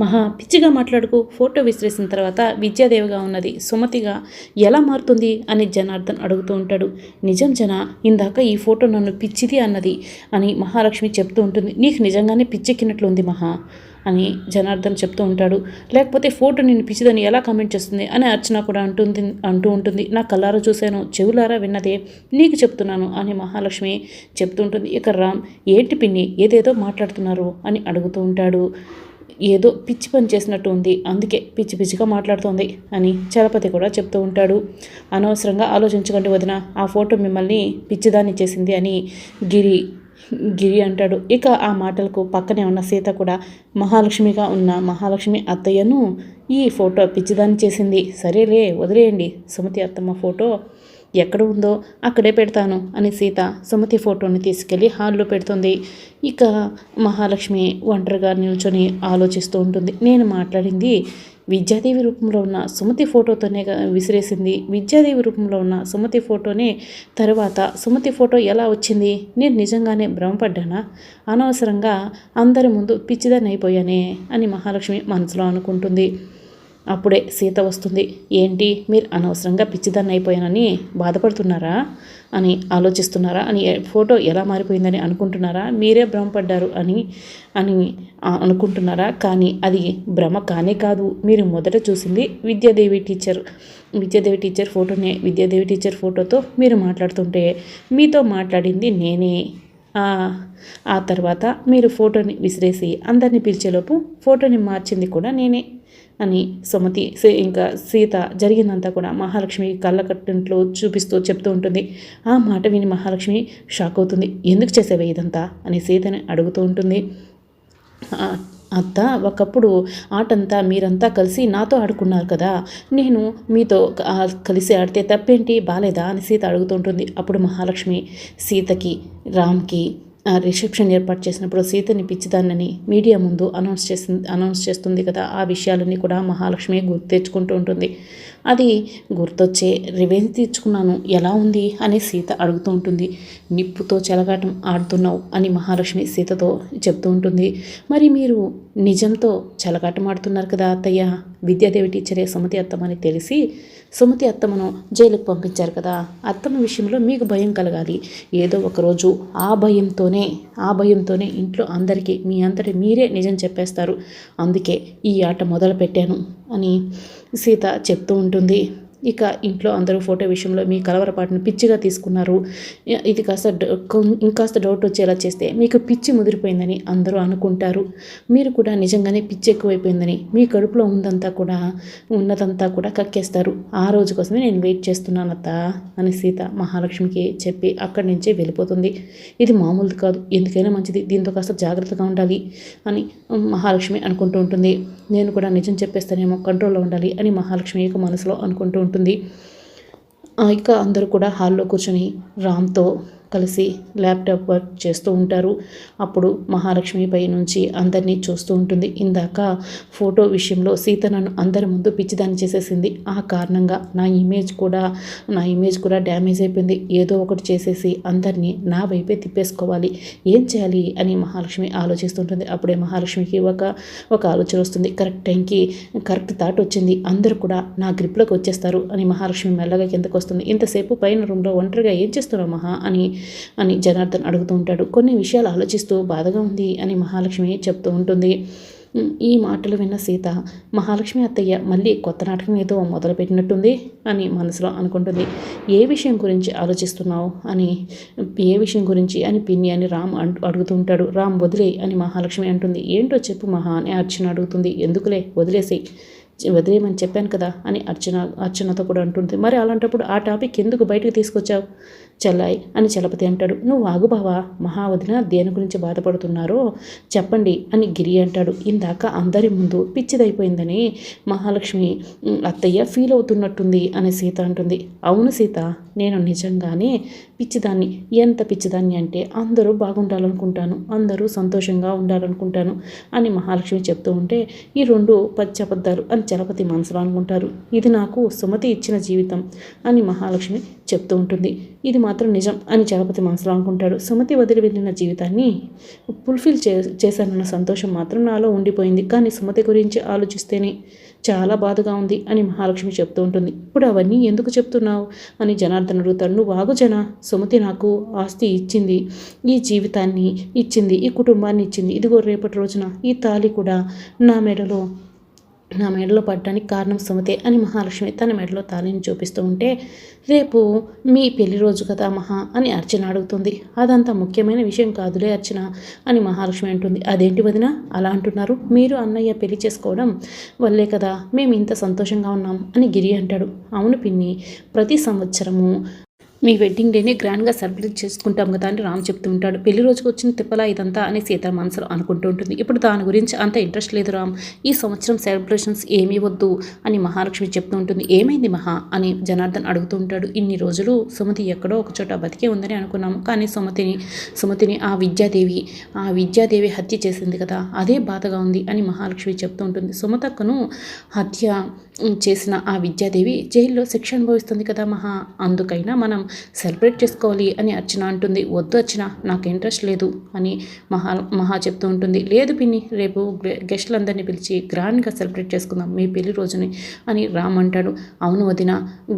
మహా పిచ్చిగా మాట్లాడుకు ఫోటో విసిరేసిన తర్వాత విద్యాదేవిగా ఉన్నది సుమతిగా ఎలా మారుతుంది? అని జనార్దన్ అడుగుతూ ఉంటాడు. నిజం జన ఇందాక ఈ ఫోటో నన్ను పిచ్చిది అన్నది అని మహాలక్ష్మి చెప్తూ ఉంటుంది. నీకు నిజంగానే పిచ్చెక్కినట్లు ఉంది మహా అని జనార్దన్ చెప్తూ ఉంటాడు. లేకపోతే ఫోటో నేను పిచ్చిదని ఎలా కామెంట్ చేస్తుంది? అని అర్చన కూడా అంటుంది అంటూ ఉంటుంది. నా కళ్ళారా చూశాను చెవులారా విన్నదే నీకు చెప్తున్నాను అని మహాలక్ష్మి చెప్తూ ఉంటుంది. ఇక రామ్ ఏంటి పిన్ని ఏదేదో మాట్లాడుతున్నారు అని అడుగుతూ ఉంటాడు. ఏదో పిచ్చి పని చేసినట్టు ఉంది. అందుకే పిచ్చి పిచ్చిగా మాట్లాడుతోంది అని చలపతి కూడా చెప్తూ ఉంటాడు. అనవసరంగా ఆలోచించకండి వదిన ఆ ఫోటో మిమ్మల్ని పిచ్చిదాన్ని చేసింది అని గిరి గిరి అంటాడు. ఇక ఆ మాటలకు పక్కనే ఉన్న సీత కూడా మహాలక్ష్మిగా ఉన్న మహాలక్ష్మి అత్తయ్యను ఈ ఫోటో పిచ్చిదాన్ని చేసింది. సరేలే వదిలేయండి సుమతి అత్తమ్మ ఫోటో. ఎక్కడ ఉందో అక్కడే పెడతాను అని సీత సుమతి ఫోటోని తీసుకెళ్ళి హాల్లో పెడుతుంది. ఇక మహాలక్ష్మి ఒంటరిగా నిల్చొని ఆలోచిస్తూ ఉంటుంది. నేను మాట్లాడింది విద్యాదేవి రూపంలో ఉన్న సుమతి ఫోటోతోనే విసిరేసింది. విద్యాదేవి రూపంలో ఉన్న సుమతి ఫోటోనే తర్వాత సుమతి ఫోటో ఎలా వచ్చింది? నేను నిజంగానే భ్రమపడ్డానా? అనవసరంగా అందరి ముందు పిచ్చిదాన్ని అయిపోయానే అని మహాలక్ష్మి మనసులో అనుకుంటుంది. అప్పుడే సీత వస్తుంది. ఏంటి? మీరు అనవసరంగా పిచ్చిదాన్ని అయిపోయానని బాధపడుతున్నారా? అని ఆలోచిస్తున్నారా? అని ఫోటో ఎలా మారిపోయిందని అనుకుంటున్నారా? మీరే భ్రమపడ్డారు అని అని అనుకుంటున్నారా? కానీ అది భ్రమ కానే కాదు. మీరు మొదట చూసింది విద్యాదేవి టీచర్. విద్యాదేవి టీచర్ ఫోటోనే. విద్యాదేవి టీచర్ ఫోటోతో మీరు మాట్లాడుతుంటే మీతో మాట్లాడింది నేనే. ఆ, ఆ తర్వాత మీరు ఫోటోని విసిరేసి అందరిని పిలిచేలోపు ఫోటోని మార్చింది కూడా నేనే. అని సుమతి ఇంకా సీత జరిగిందంతా కూడా మహాలక్ష్మి కళ్ళ కట్టింట్లో చూపిస్తూ చెప్తూ ఉంటుంది. ఆ మాట విని మహాలక్ష్మి షాక్ అవుతుంది. ఎందుకు చేసేవే ఇదంతా? అని సీతని అడుగుతూ ఉంటుంది. అత్త ఒకప్పుడు ఆటంతా మీరంతా కలిసి నాతో ఆడుకున్నారు కదా. నేను మీతో కలిసి ఆడితే తప్పేంటి? బాలేదా? అని సీత అడుగుతుంటుంది అప్పుడు మహాలక్ష్మి సీతకి రామ్కి రిసెప్షన్ ఏర్పాటు చేసినప్పుడు సీతని పిచ్చిదాన్నని మీడియా ముందు అనౌన్స్ చేసింది అనౌన్స్ చేస్తుంది కదా ఆ విషయాలన్నీ కూడా మహాలక్ష్మి గుర్తు తెచ్చుకుంటూ ఉంటుంది. అది గుర్తొచ్చే రివెంజ్ తీర్చుకున్నాను. ఎలా ఉంది? అని సీత అడుగుతూ ఉంటుంది. నిప్పుతో చెలగాటం ఆడుతున్నావు అని మహాలక్ష్మి సీతతో చెప్తూ ఉంటుంది. మరి మీరు నిజంతో చెలగాటం ఆడుతున్నారు కదా అత్తయ్య? విద్యాదేవి టీచరే సుమతి అత్తమని తెలిసి సుమతి అత్తమ్మను జైలుకు పంపించారు కదా. అత్తమ్మ విషయంలో మీకు భయం కలగాలి. ఏదో ఒకరోజు ఆ భయంతోనే ఆ భయంతోనే ఇంట్లో అందరికీ మీ అంతటి మీరే నిజం చెప్పేస్తారు. అందుకే ఈ ఆట మొదలు పెట్టాను అని సీత చెప్తూ ఉంటుంది. ఇక ఇంట్లో అందరూ ఫోటో విషయంలో మీ కలవరపాటును పిచ్చిగా తీసుకున్నారు. ఇది కాస్త ఇంకాస్త డౌట్ వచ్చేలా చేస్తే మీకు పిచ్చి ముదిరిపోయిందని అందరూ అనుకుంటారు. మీరు కూడా నిజంగానే పిచ్చి ఎక్కువైపోయిందని మీ కడుపులో ఉందంతా కూడా ఉన్నదంతా కూడా కక్కేస్తారు. ఆ రోజు కోసమే నేను వెయిట్ చేస్తున్నానత్త అని సీత మహాలక్ష్మికి చెప్పి అక్కడి నుంచే వెళ్ళిపోతుంది. ఇది మామూలుది కాదు ఎందుకైనా మంచిది దీంతో కాస్త జాగ్రత్తగా ఉండాలి అని మహాలక్ష్మి అనుకుంటూ ఉంటుంది. నేను కూడా నిజం చెప్పేస్తానేమో కంట్రోల్లో ఉండాలి అని మహాలక్ష్మి యొక్క మనసులో అనుకుంటూ ఉంటుంది. ఆ, ఇక అందరూ కూడా హాల్లో కూర్చొని రామ్తో కలిసి ల్యాప్టాప్ వర్క్ చేస్తూ ఉంటారు. అప్పుడు మహాలక్ష్మిపై నుంచి అందరినీ చూస్తూ ఉంటుంది. ఇందాక ఫోటో విషయంలో సీత నన్ను అందరి ముందు పిచ్చిదాన్ని చేసేసింది. ఆ కారణంగా నా ఇమేజ్ కూడా నా ఇమేజ్ కూడా డ్యామేజ్ అయిపోయింది. ఏదో ఒకటి చేసేసి అందరినీ నా వైపే తిప్పేసుకోవాలి. ఏం చేయాలి అని మహాలక్ష్మి ఆలోచిస్తుంటుంది. అప్పుడే మహాలక్ష్మికి ఒక ఒక ఆలోచన వస్తుంది. కరెక్ట్ టైంకి కరెక్ట్ థాట్ వచ్చింది. అందరూ కూడా నా గ్రిప్లోకి వచ్చేస్తారు అని మహాలక్ష్మి మెల్లగా కిందకు వస్తుంది. ఇంతసేపు పైన రూమ్లో ఒంటరిగా ఏం చేస్తున్నావు మహా అని అని జనార్దన్ అడుగుతూ ఉంటాడు. కొన్ని విషయాలు ఆలోచిస్తూ బాధగా ఉంది అని మహాలక్ష్మి చెప్తూ ఉంటుంది. ఈ మాటలు విన్న సీత మహాలక్ష్మి అత్తయ్య మళ్ళీ కొత్త నాటకం ఏదో మొదలుపెట్టినట్టుంది అని మనసులో అనుకుంటుంది. ఏ విషయం గురించి ఆలోచిస్తున్నావు? అని ఏ విషయం గురించి? అని పిన్ని అని రామ్ అడుగుతూ ఉంటాడు. రామ్ వదిలే అని మహాలక్ష్మి అంటుంది. ఏంటో చెప్పు మహా అని అర్చన అడుగుతుంది. ఎందుకులే? వదిలేసి వదిలేయమని చెప్పాను కదా అని అర్చన అర్చనతో కూడా అంటుంది. మరి అలాంటప్పుడు ఆ టాపిక్ ఎందుకు బయటకు తీసుకొచ్చావు? చెల్లాయి అని చలపతి అంటాడు. నువ్వు ఆగు బావా మహావదిన దేని గురించి బాధపడుతున్నారో చెప్పండి అని గిరి అంటాడు. ఇందాక అందరి ముందు పిచ్చిదైపోయిందని మహాలక్ష్మి అత్తయ్య ఫీల్ అవుతున్నట్టుంది అని సీత అంటుంది. అవును సీత నేను నిజంగానే పిచ్చిదాన్ని ఎంత పిచ్చిదాన్ని అంటే అందరూ బాగుండాలనుకుంటాను అందరూ సంతోషంగా ఉండాలనుకుంటాను అని మహాలక్ష్మి చెప్తూ ఉంటే ఈ రెండు పచ్చబద్దాలు అని చలపతి మనసులో అనుకుంటారు. ఇది నాకు సుమతి ఇచ్చిన జీవితం అని మహాలక్ష్మి చెప్తూ ఉంటుంది. ఇది మాత్రం నిజం అని చలపతి మనసులో అనుకుంటాడు. సుమతి వదిలి వెళ్ళిన జీవితాన్ని ఫుల్ఫిల్ చే చేశానన్న సంతోషం మాత్రం నాలో ఉండిపోయింది. కానీ సుమతి గురించి ఆలోచిస్తేనే చాలా బాధగా ఉంది అని మహాలక్ష్మి చెప్తూ ఉంటుంది. ఇప్పుడు అవన్నీ ఎందుకు చెప్తున్నావు? అని జనార్దన్ అడుగుతాడు. నువ్వు ఆగు జన సుమతి నాకు ఆస్తి ఇచ్చింది ఈ జీవితాన్ని ఇచ్చింది ఈ కుటుంబాన్ని ఇచ్చింది. ఇదిగో రేపటి రోజున ఈ తాళి కూడా నా మెడలో నా మెడలో పడ్డానికి కారణం సుమతే అని మహాలక్ష్మి తన మెడలో తాళిని చూపిస్తూ ఉంటే రేపు మీ పెళ్ళి రోజు కదా మహా అని అర్చన అడుగుతుంది. అదంతా ముఖ్యమైన విషయం కాదులే అర్చన అని మహాలక్ష్మి అంటుంది. అదేంటి వదిన? అలా అంటున్నారు? మీరు అన్నయ్య పెళ్ళి చేసుకోవడం వల్లే కదా మేము ఇంత సంతోషంగా ఉన్నాం అని గిరి అంటాడు. అవును పిన్ని ప్రతి సంవత్సరము మీ వెడ్డింగ్ డేనే గ్రాండ్గా సెలబ్రేట్ చేసుకుంటాం కదా అని రామ్ చెప్తూ ఉంటాడు. పెళ్ళి రోజుకి వచ్చిన తిప్పలా ఇదంతా అని సీత మనసులో అనుకుంటూ ఉంటుంది. ఇప్పుడు దాని గురించి అంత ఇంట్రెస్ట్ లేదు రామ్. ఈ సంవత్సరం సెలబ్రేషన్స్ ఏమీ వద్దు అని మహాలక్ష్మి చెప్తూ ఉంటుంది. ఏమైంది మహా అని జనార్దన్ అడుగుతూ ఉంటాడు. ఇన్ని రోజులు సుమతి ఎక్కడో ఒక చోట బతికే ఉందని అనుకున్నాము. కానీ సుమతిని సుమతిని ఆ విద్యాదేవి ఆ విద్యాదేవి హత్య చేసింది కదా. అదే బాధగా ఉంది అని మహాలక్ష్మి చెప్తూ ఉంటుంది. సుమతక్కను హత్య చేసిన ఆ విద్యాదేవి జైల్లో శిక్ష అనుభవిస్తుంది కదా మహా. అందుకైనా మనం సెలబ్రేట్ చేసుకోవాలి అని అర్చన అంటుంది. వద్దు అర్చన నాకు ఇంట్రెస్ట్ లేదు అని మహా మహా చెప్తూ ఉంటుంది. లేదు పిన్ని రేపు గెస్టులందరినీ పిలిచి గ్రాండ్గా సెలబ్రేట్ చేసుకుందాం మీ పెళ్ళి రోజుని అని రామ్ అంటాడు. అవును వదిన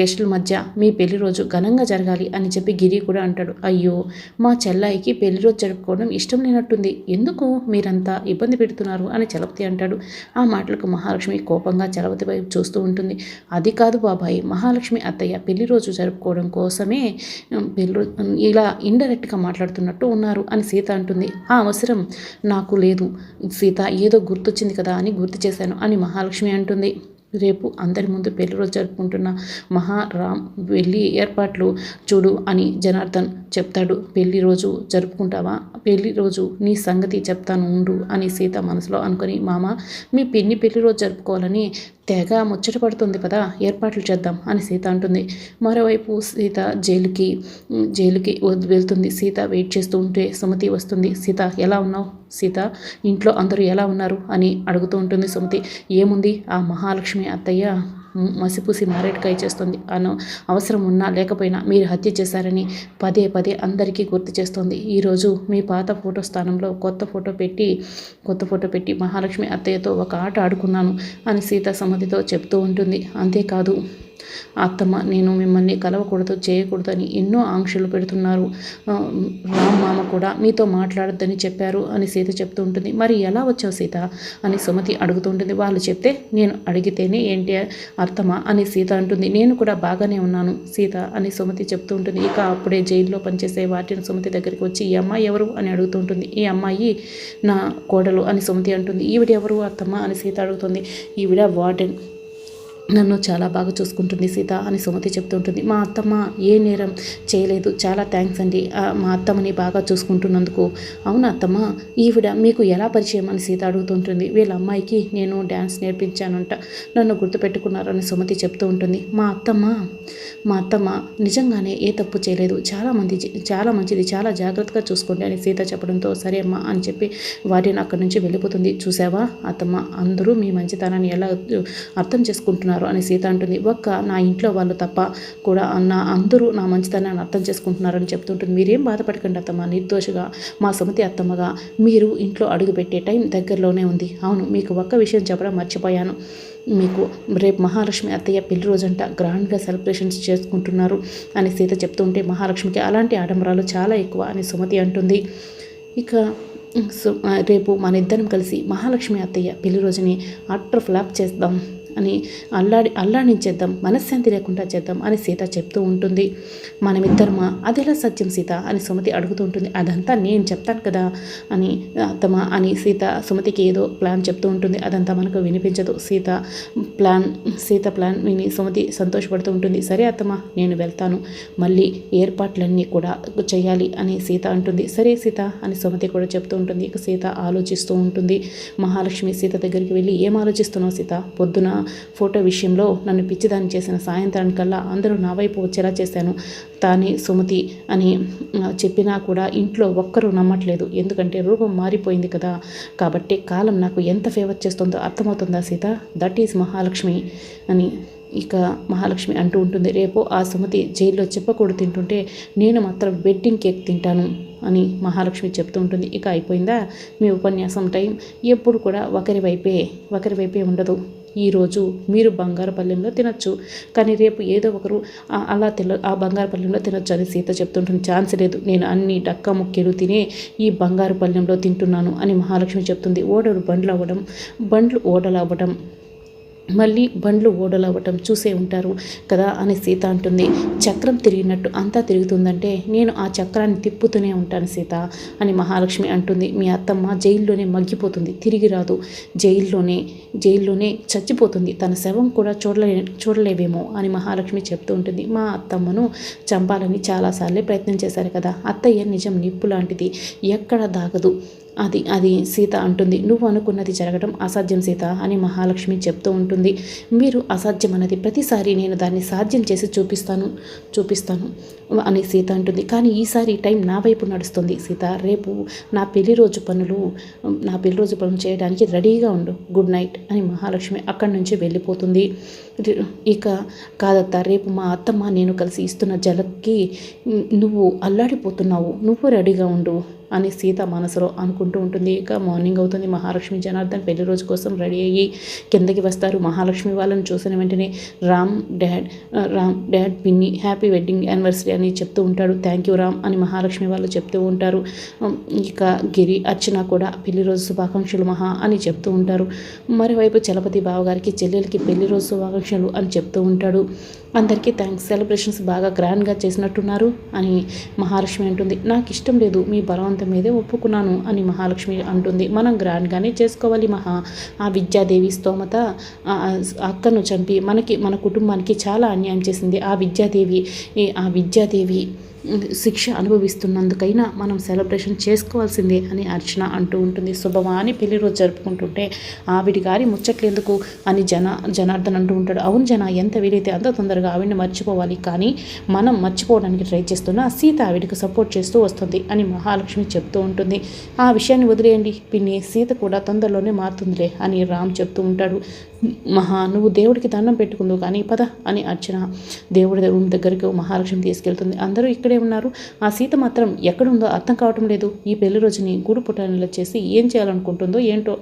గెస్టుల మధ్య మీ పెళ్ళి రోజు ఘనంగా జరగాలి అని చెప్పి గిరి కూడా అంటాడు. అయ్యో మా చెల్లాయికి పెళ్ళి రోజు జరుపుకోవడం ఇష్టం లేనట్టుంది. ఎందుకు మీరంతా ఇబ్బంది పెడుతున్నారు అని చలపతి అంటాడు. ఆ మాటలకు మహాలక్ష్మి కోపంగా చలపతి వైపు చూస్తూ ఉంటుంది. అది కాదు బాబాయ్ మహాలక్ష్మి అత్తయ్య పెళ్ళి రోజు జరుపుకోవడం కోసమే పెళ్ళి ఇలా ఇండైరెక్ట్గా మాట్లాడుతున్నట్టు ఉన్నారు అని సీత అంటుంది. ఆ అవసరం నాకు లేదు. సీత ఏదో గుర్తొచ్చింది కదా అని గుర్తు చేశాను అని మహాలక్ష్మి అంటుంది. రేపు అందరి ముందు పెళ్ళి రోజు జరుపుకుంటున్న మహారామ్ వెళ్ళి ఏర్పాట్లు చూడు అని జనార్దన్ చెప్తాడు. పెళ్ళి రోజు జరుపుకుంటావా? పెళ్ళి రోజు నీ సంగతి చెప్తాను ఉండు అని సీత మనసులో అనుకుని మామ మీ పిన్ని పెళ్ళి రోజు జరుపుకోవాలని తెగ ముచ్చట పడుతుంది కదా ఏర్పాట్లు చేద్దాం అని సీత అంటుంది. మరోవైపు సీత జైలుకి జైలుకి వెళ్తుంది. సీత వెయిట్ చేస్తూ ఉంటే సుమతి వస్తుంది. సీత ఎలా ఉన్నావు? సీత ఇంట్లో అందరూ ఎలా ఉన్నారు? అని అడుగుతూ ఉంటుంది సుమతి. ఏముంది? ఆ మహాలక్ష్మి అత్తయ్య మసిపూసి మారేడుకాయ చేస్తుంది అను అవసరం ఉన్నా లేకపోయినా మీరు హత్య చేశారని పదే పదే అందరికీ గుర్తు చేస్తుంది. ఈరోజు మీ పాత ఫోటో స్థానంలో కొత్త ఫోటో పెట్టి కొత్త ఫోటో పెట్టి మహాలక్ష్మి అత్తయ్యతో ఒక ఆట ఆడుకున్నాను అని సీత సమ్మతితో చెప్తూ ఉంటుంది. అంతేకాదు అత్తమ్మ నేను మిమ్మల్ని కలవకూడదు చేయకూడదు అని ఎన్నో ఆంక్షలు పెడుతున్నారు. రామ్ మామ కూడా మీతో మాట్లాడద్దని చెప్పారు అని సీత చెప్తూ ఉంటుంది. మరి ఎలా వచ్చావు సీత? అని సుమతి అడుగుతూ ఉంటుంది. వాళ్ళు చెప్తే నేను అడిగితేనే ఏంటి అర్థమా అని సీత అంటుంది. నేను కూడా బాగానే ఉన్నాను సీత అని సుమతి చెప్తూ ఉంటుంది. ఇక అప్పుడే జైల్లో పనిచేసే వాటిని సుమతి దగ్గరికి వచ్చి ఈ అమ్మాయి ఎవరు? అని అడుగుతూ ఉంటుంది. ఈ అమ్మాయి నా కోడలు అని సుమతి అంటుంది. ఈవిడ ఎవరు అత్తమ్మ అని సీత అడుగుతుంది. ఈవిడ వార్డెన్. నన్ను చాలా బాగా చూసుకుంటుంది సీత అని సుమతి చెప్తుంటుంది మా అత్తమ్మ ఏ నేరం చేయలేదు. చాలా థ్యాంక్స్ అండి. మా అత్తమ్మని బాగా చూసుకుంటున్నందుకు. అవును అత్తమ్మ? ఈవిడ మీకు ఎలా పరిచయం అని సీత అడుగుతుంటుంది. వీళ్ళ అమ్మాయికి నేను డ్యాన్స్ నేర్పించానంట. నన్ను గుర్తుపెట్టుకున్నారని సుమతి చెప్తూ ఉంటుంది. మా అత్తమ్మ? మా అత్తమ్మ నిజంగానే ఏ తప్పు చేయలేదు. చాలా మంది చాలా మంచిది. చాలా జాగ్రత్తగా చూసుకోండి అని సీత చెప్పడంతో సరే అమ్మా అని చెప్పి వారిని అక్కడి నుంచి వెళ్ళిపోతుంది. చూసావా అత్తమ్మ? అందరూ మీ మంచితనాన్ని ఎలా అర్థం చేసుకుంటున్నారు చేస్తున్నారు అని సీత అంటుంది. ఒక్క నా ఇంట్లో వాళ్ళు తప్ప కూడా నా అందరూ నా మంచితనాన్ని అర్థం చేసుకుంటున్నారని చెప్తుంటుంది. మీరేం బాధపడకండి అత్తమ్మ. నిర్దోషగా మా సుమతి అత్తమ్మగా మీరు ఇంట్లో అడుగుపెట్టే టైం దగ్గరలోనే ఉంది. అవును మీకు ఒక్క విషయం చెప్పడం మర్చిపోయాను. మీకు రేపు మహాలక్ష్మి అత్తయ్య పెళ్ళి రోజంట గ్రాండ్గా సెలబ్రేషన్స్ చేసుకుంటున్నారు అని సీత చెప్తుంటే మహాలక్ష్మికి అలాంటి ఆడంబరాలు చాలా ఎక్కువ అని సుమతి అంటుంది. ఇక రేపు మన ఇద్దరం కలిసి మహాలక్ష్మి అత్తయ్య పెళ్ళి రోజుని అట్టర్ ఫ్లాప్ చేద్దాం. అని అల్లాడి అల్లాడించేద్దాం మనశ్శాంతి లేకుండా చేద్దాం అని సీత చెప్తూ ఉంటుంది. మనమిద్దరమా? అదెలా సత్యం సీత? అని సుమతి అడుగుతూ ఉంటుంది. అదంతా నేను చెప్తాను కదా అని అత్తమా అని సీత సుమతికి ఏదో ప్లాన్ చెప్తూ ఉంటుంది. అదంతా మనకు వినిపించదు. సీత ప్లాన్ సీత ప్లాన్ విని సుమతి సంతోషపడుతూ ఉంటుంది. సరే అత్తమ్మ నేను వెళ్తాను. మళ్ళీ ఏర్పాట్లన్నీ కూడా చేయాలి అని సీత అంటుంది. సరే సీత అని సుమతి కూడా చెప్తూ ఉంటుంది. ఇక సీత ఆలోచిస్తూ ఉంటుంది. మహాలక్ష్మి సీత దగ్గరికి వెళ్ళి ఏం ఆలోచిస్తున్నావు సీత? పొద్దున ఫోటో విషయంలో నన్ను పిచ్చిదాన్ని చేసిన సాయంత్రానికల్లా అందరూ నా వైపు వచ్చేలా చేశాను. తానే సుమతి అని చెప్పినా కూడా ఇంట్లో ఒక్కరూ నమ్మట్లేదు. ఎందుకంటే రూపం మారిపోయింది కదా. కాబట్టి కాలం నాకు ఎంత ఫేవర్ చేస్తుందో అర్థమవుతుందా సీత? దట్ ఈజ్ మహాలక్ష్మి అని ఇక మహాలక్ష్మి అంటూ ఉంటుంది. రేపు ఆ సుమతి జైల్లో చెప్పకూడదు తింటుంటే నేను మాత్రం వెడ్డింగ్ కేక్ తింటాను అని మహాలక్ష్మి చెప్తూ ఉంటుంది. ఇక అయిపోయిందా మీ ఉపన్యాసం టైం? ఎప్పుడు కూడా ఒకరి వైపే ఒకరి వైపే ఉండదు. ఈరోజు మీరు బంగారపల్లెంలో తినచ్చు. కానీ రేపు ఏదో ఒకరు అలా తెల్ల ఆ బంగారపల్లెంలో తినొచ్చు అని సీత చెప్తుంటుంది. ఛాన్స్ లేదు. నేను అన్ని డక్క ముక్కెలు తినే ఈ బంగారపల్లెంలో తింటున్నాను అని మహాలక్ష్మి చెప్తుంది. ఓడలు బండ్లు అవ్వడం బండ్లు ఓడలు అవ్వడం. మళ్ళీ బండ్లు ఓడలవ్వటం చూసే ఉంటారు కదా అని సీత అంటుంది. చక్రం తిరిగినట్టు అంతా తిరుగుతుందంటే నేను ఆ చక్రాన్ని తిప్పుతూనే ఉంటాను సీత అని మహాలక్ష్మి అంటుంది. మీ అత్తమ్మ జైల్లోనే మగ్గిపోతుంది. తిరిగి రాదు. జైల్లోనే జైల్లోనే చచ్చిపోతుంది. తన శవం కూడా చూడలే చూడలేవేమో అని మహాలక్ష్మి చెప్తూ ఉంటుంది. మా అత్తమ్మను చంపాలని చాలాసార్లే ప్రయత్నం చేశారు కదా. అత్తయ్య నిజం నిప్పు లాంటిది ఎక్కడ దాగదు. అది అది సీత అంటుంది. నువ్వు అనుకున్నది జరగడం అసాధ్యం సీత అని మహాలక్ష్మి చెప్తూ ఉంటుంది. మీరు అసాధ్యం అన్నది ప్రతిసారి నేను దాన్ని సాధ్యం చేసి చూపిస్తాను చూపిస్తాను. అని సీత అంటుంది. కానీ ఈసారి టైం నా వైపు నడుస్తుంది సీత. రేపు నా పెళ్ళి రోజు పనులు నా పెళ్ళి రోజు పనులు చేయడానికి రెడీగా ఉండు. గుడ్ నైట్ అని మహాలక్ష్మి అక్కడి నుంచి వెళ్ళిపోతుంది. ఇక కాదత్త రేపు మా అత్తమ్మ నేను కలిసి ఇస్తున్న జలకి నువ్వు అల్లాడిపోతున్నావు. నువ్వు రెడీగా ఉండు అని సీత మనసులో అనుకుంటూ ఉంటుంది. ఇక మార్నింగ్ అవుతుంది. మహాలక్ష్మి జనార్దన్ పెళ్ళి రోజు కోసం రెడీ అయ్యి కిందకి వస్తారు. మహాలక్ష్మి వాళ్ళని చూసిన వెంటనే రామ్ డాడ్ రామ్ డాడ్ పిన్ని హ్యాపీ వెడ్డింగ్ యానివర్సరీ అని చెప్తూ ఉంటాడు. థ్యాంక్ యూ రామ్ అని మహాలక్ష్మి వాళ్ళు చెప్తూ ఉంటారు. ఇక గిరి అర్చన కూడా పెళ్ళి రోజు శుభాకాంక్షలు మహా అని చెప్తూ ఉంటారు. మరోవైపు చలపతి బావగారికి చెల్లెలకి పెళ్ళి రోజు శుభాకాంక్షలు అని చెప్తూ ఉంటాడు. అందరికీ థ్యాంక్స్ సెలబ్రేషన్స్ బాగా గ్రాండ్గా చేసినట్టున్నారు అని మహాలక్ష్మి అంటుంది. నాకు ఇష్టం లేదు మీ బలవంతం మీదే ఒప్పుకున్నాను అని మహాలక్ష్మి అంటుంది. మనం గ్రాండ్గానే చేసుకోవాలి మహా. ఆ విద్యాదేవి స్తోమత అక్కను చంపి మనకి మన కుటుంబానికి చాలా అన్యాయం చేసింది. ఆ విద్యాదేవి ఆ విద్యాదేవి శిక్ష అనుభవిస్తున్నందుకైనా మనం సెలబ్రేషన్ చేసుకోవాల్సిందే అని అర్చన అంటూ ఉంటుంది. శుభమా అని పెళ్ళి రోజు జరుపుకుంటుంటే ఆవిడి గారి ముచ్చట్లేందుకు అని జన జనార్దన్ అంటూ ఉంటాడు. అవును జన ఎంత వీలైతే అంత తొందరగా ఆవిడని మర్చిపోవాలి. కానీ మనం మర్చిపోవడానికి ట్రై చేస్తున్న సీత ఆవిడికి సపోర్ట్ చేస్తూ వస్తుంది అని మహాలక్ష్మి చెప్తూ ఉంటుంది. ఆ విషయాన్ని వదిలేయండి. పిన్ని సీత కూడా తొందరలోనే మారుతుందిలే అని రామ్ చెప్తూ ఉంటాడు. మహా నువ్వు దేవుడికి దండం పెట్టుకుందువు కానీ పద అని అర్చన దేవుడి రూమ్ దగ్గరికి మహాలక్ష్మి తీసుకెళ్తుంది. అందరూ ఇక్కడ ఉన్నారు. ఆ సీత మాత్రం ఎక్కడుందో అర్థం కావటం లేదు. ఈ పెళ్ళి రోజుని గూడు పుటానిలో చేసి ఏం చేయాలనుకుంటుందో ఏంటో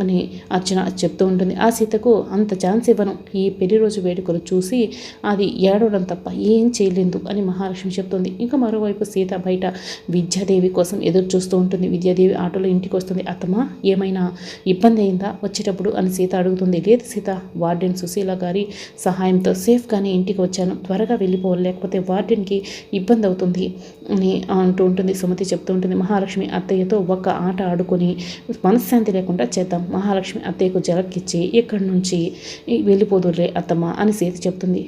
అని అర్చన చెప్తూ ఉంటుంది. ఆ సీతకు అంత ఛాన్స్ ఇవ్వను. ఈ పెళ్ళి రోజు వేడుకలు చూసి అది ఏడవడం తప్ప ఏం చేయలేదు అని మహాలక్ష్మి చెప్తుంది. ఇంకా మరోవైపు సీత బయట విద్యాదేవి కోసం ఎదురు చూస్తూ ఉంటుంది. విద్యాదేవి ఆటోలో ఇంటికి వస్తుంది. అత్తమా ఏమైనా ఇబ్బంది అయిందా? వచ్చేటప్పుడు అని సీత అడుగుతుంది. లేదు సీత వార్డెన్ సుశీల గారి సహాయంతో సేఫ్గానే ఇంటికి వచ్చాను. త్వరగా వెళ్ళిపోవాలి లేకపోతే వార్డెన్కి ఇబ్బంది అవుతుంది అని అంటూ ఉంటుంది. సుమతి చెప్తూ ఉంటుంది మహాలక్ష్మి అత్తయ్యతో ఒక్క ఆట ఆడుకొని మనశ్శాంతి లేకుండా చేద్దాం. మహాలక్ష్మి అత్తయ్యకు జలక్కిచ్చి ఇక్కడి నుంచి వెళ్ళిపోదులే అత్తమ్మ అని సీత చెప్తుంది.